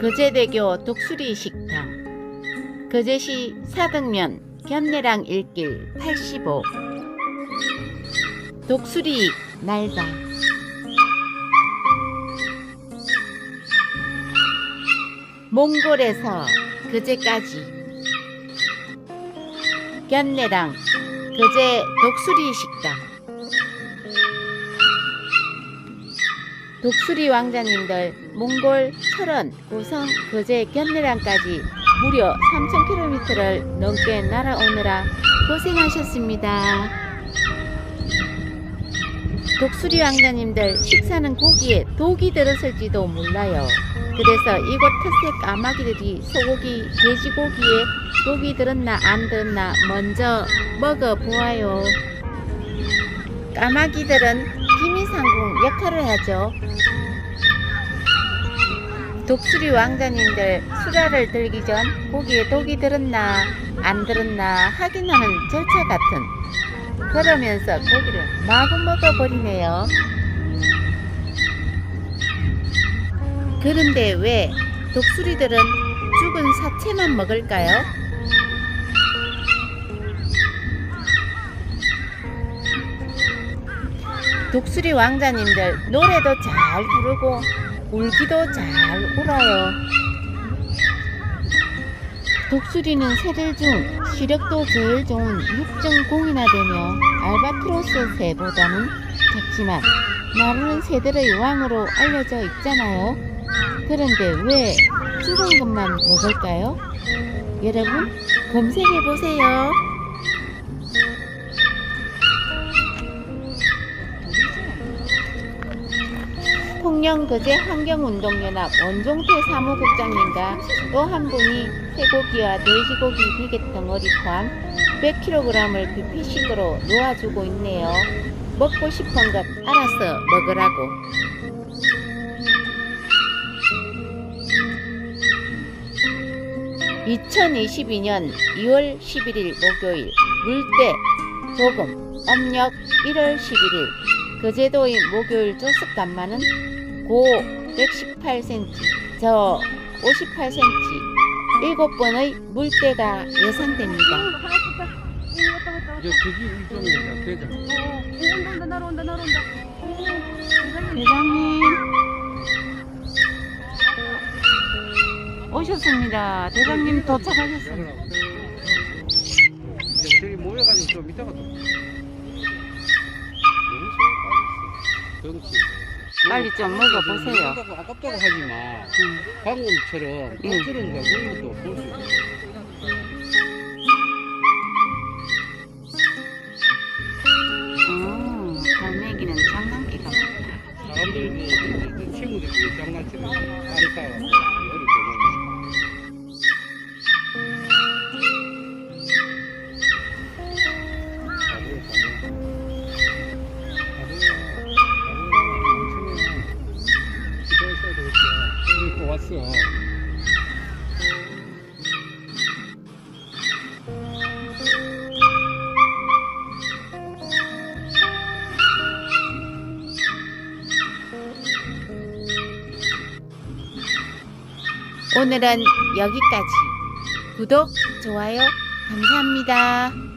거제대교 독수리 식당. 거제시 사등면 견내랑 일길 85 독수리 날다. 몽골에서 거제까지. 견내랑 거제 독수리 식당 독수리 왕자님들 몽골 철원 고성 거제 견내랑까지 무려 3,000km를 넘게 날아오느라 고생하셨습니다. 독수리 왕자님들 식사는 고기에 독이 들었을지도 몰라요. 그래서 이곳 특색 까마귀들이 소고기, 돼지고기에 독이 들었나 안 들었나 먼저 먹어보아요. 까마귀들은 기미상궁 역할을 하죠. 독수리 왕자님들 수라를 들기 전 고기에 독이 들었나 안 들었나 확인하는 절차 같은 그러면서 고기를 마구 먹어버리네요. 그런데 왜 독수리들은 죽은 사체만 먹을까요? 독수리 왕자님들 노래도 잘 부르고 울기도 잘 울어요. 독수리는 새들 중 시력도 제일 좋은 육정공이나 되며 알바트로스 새보다는 작지만 나르는 새들의 왕으로 알려져 있잖아요. 그런데 왜 죽은 것만 먹을까요? 여러분 검색해 보세요. 통영거제 환경운동연합 원종태 사무국장님과 또 한 분이 쇠고기와 돼지고기 비계 덩어리 포함 100kg을 뷔페식으로 놓아주고 있네요. 먹고 싶은 것 알아서 먹으라고. (2022년 2월 11일) 목요일 물때 조금 âm력 1월 11일 거제도의 목요일 조석 간만은 고 118cm, 저 58cm, 일곱 번의 물때가 예상됩니다. 이제 그게 일종의 대장. 어, 온다, 날아온다, 날아온다. 대장님 오셨습니다. 대장님 도착하셨습니다. 이제 저기 모여가지고 좀 이따가 또. 덩치. 빨리 좀 먹어보세요. 먹어도 아깝다고 하지 마. 음. 방금처럼 거 그런 것도 볼수 있어. 음, 갈매기는 장난기가 많다. 사람들이 이제 친구들끼리 장난치는 아리사가 왔어. 오늘은 여기까지. 구독, 좋아요, 감사합니다.